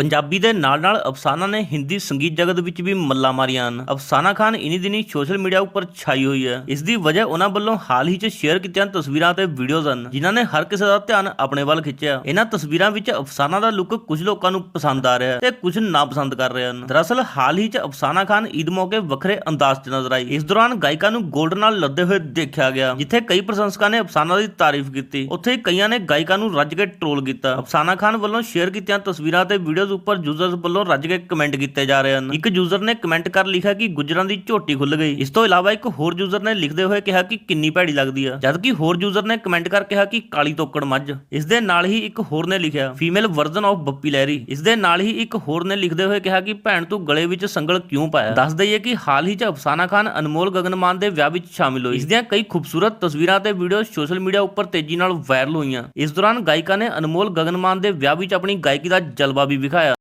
ਪੰਜਾਬੀ ਦੇ ਨਾਲ-ਨਾਲ ਅਫਸਾਨਾ ਨੇ ਹਿੰਦੀ ਸੰਗੀਤ ਜਗਤ ਵਿੱਚ ਵੀ ਮੱਲਾਂ ਮਾਰੀਆਂ ਹਨ। ਅਫਸਾਨਾ ਖਾਨ ਇਨੀ ਦਿਨੀ ਸੋਸ਼ਲ ਮੀਡੀਆ ਉੱਪਰ ਛਾਈ ਹੋਈ ਹੈ। ਇਸ ਦੀ ਵਜ੍ਹਾ ਉਹਨਾਂ ਵੱਲੋਂ ਹਾਲ ਹੀ 'ਚ ਸ਼ੇਅਰ ਕੀਤੀਆਂ ਤਸਵੀਰਾਂ ਤੇ ਵੀਡੀਓਜ਼ ਹਨ, ਜਿਨ੍ਹਾਂ ਨੇ ਹਰ ਕਿਸੇ ਦਾ ਧਿਆਨ ਆਪਣੇ ਵੱਲ ਖਿੱਚਿਆ। ਇਹਨਾਂ ਤਸਵੀਰਾਂ ਵਿੱਚ ਅਫਸਾਨਾ ਦਾ ਲੁੱਕ ਕੁਝ ਲੋਕਾਂ ਨੂੰ ਪਸੰਦ ਆ ਰਿਹਾ ਹੈ ਤੇ ਕੁਝ ਨਾ ਪਸੰਦ ਕਰ ਰਹੇ ਹਨ। ਦਰਅਸਲ, ਹਾਲ ਹੀ 'ਚ ਅਫਸਾਨਾ ਖਾਨ ਈਦ ਮੌਕੇ ਵੱਖਰੇ ਅੰਦਾਜ਼ 'ਚ ਨਜ਼ਰ ਆਈ। ਇਸ ਦੌਰਾਨ ਗਾਇਕਾ ਨੂੰ 골ਡ ਨਾਲ ਲੱਦੇ ਹੋਏ ਦੇਖਿਆ ਗਿਆ, ਜਿੱਥੇ ਕਈ ਪ੍ਰਸ਼ੰਸਕਾਂ ਨੇ ਅਫਸਾਨਾ ਦੀ ਤਾਰੀਫ ਕੀਤੀ। ਉੱਥੇ ਕਈਆਂ ਨੇ ਗਾਇਕਾ ਨੂੰ ਰੱਜ ਕੇ ਟ੍ਰੋਲ ਕੀਤਾ। ਅਫਸਾਨਾ ਖਾਨ ਵੱਲੋਂ ਸ਼ੇਅਰ ਕੀਤੀਆਂ ਤਸਵੀਰਾਂ ਤੇ ਵੀਡੀਓ ਵੀਡੀਓਜ਼ ਉੱਪਰ ਯੂਜ਼ਰਸ ਵੱਲੋਂ ਰੱਜ ਕੇ ਕਮੈਂਟ ਕੀਤੇ ਜਾ ਰਹੇ ਹਨ। ਇੱਕ ਯੂਜ਼ਰ ਨੇ ਕਮੈਂਟ ਕਰ ਲਿਖਿਆ ਕਿ ਗੁੱਜਰਾਂ ਦੀ ਝੋਟੀ ਖੁੱਲ ਗਈ। ਇਸ ਤੋਂ ਇਲਾਵਾ ਇੱਕ ਹੋਰ ਯੂਜ਼ਰ ਨੇ ਲਿਖਦੇ ਹੋਏ ਕਿਹਾ ਕਿ ਕਿੰਨੀ ਭੈੜੀ ਲੱਗਦੀ ਆ। ਜਦਕਿ ਹੋਰ ਯੂਜ਼ਰ ਨੇ ਕਮੈਂਟ ਕਰ ਕਿਹਾ ਕਿ ਕਾਲੀ ਤੋਕੜ ਮੱਝ। ਇਸ ਦੇ ਨਾਲ ਹੀ ਇੱਕ ਹੋਰ ਨੇ ਲਿਖਿਆ female version of Bappi Lahiri. ਇਸ ਦੇ ਨਾਲ ਹੀ ਇੱਕ ਹੋਰ ਨੇ ਲਿਖਦੇ ਹੋਏ ਕਿਹਾ ਕਿ ਭੈਣ ਤੂੰ ਗਲੇ ਵਿੱਚ ਸੰਗਲ ਕਿਉਂ ਪਾਇਆ? ਦੱਸ ਦਈਏ ਕਿ ਹਾਲ ਹੀ 'ਚ ਅਫਸਾਨਾ ਖਾਨ, ਅਨਮੋਲ ਗਗਨਮਾਨ ਦੇ ਵਿਆਹ ਵਿੱਚ ਸ਼ਾਮਿਲ ਹੋਈ ਇਸ ਦੀਆਂ ਕਈ ਖੂਬਸੂਰਤ ਤਸਵੀਰਾਂ ਤੇ ਵੀਡੀਓ ਸੋਸ਼ਲ ਮੀਡੀਆ ਉੱਪਰ ਤੇਜ਼ੀ ਨਾਲ ਵਾਇਰਲ ਹੋਈਆਂ। ਇਸ ਦੌਰਾਨ ਗਾਇਕਾ ਨੇ ਅਨਮੋਲ ਗਗਨਮਾਨ ਦੇ ਵਿਆਹ ਵਿੱਚ ਆਪਣੀ ਗਾਇਕੀ ਦਾ ਜਲਵਾ ਵੀ ਵਿਖਾਇਆ। Israel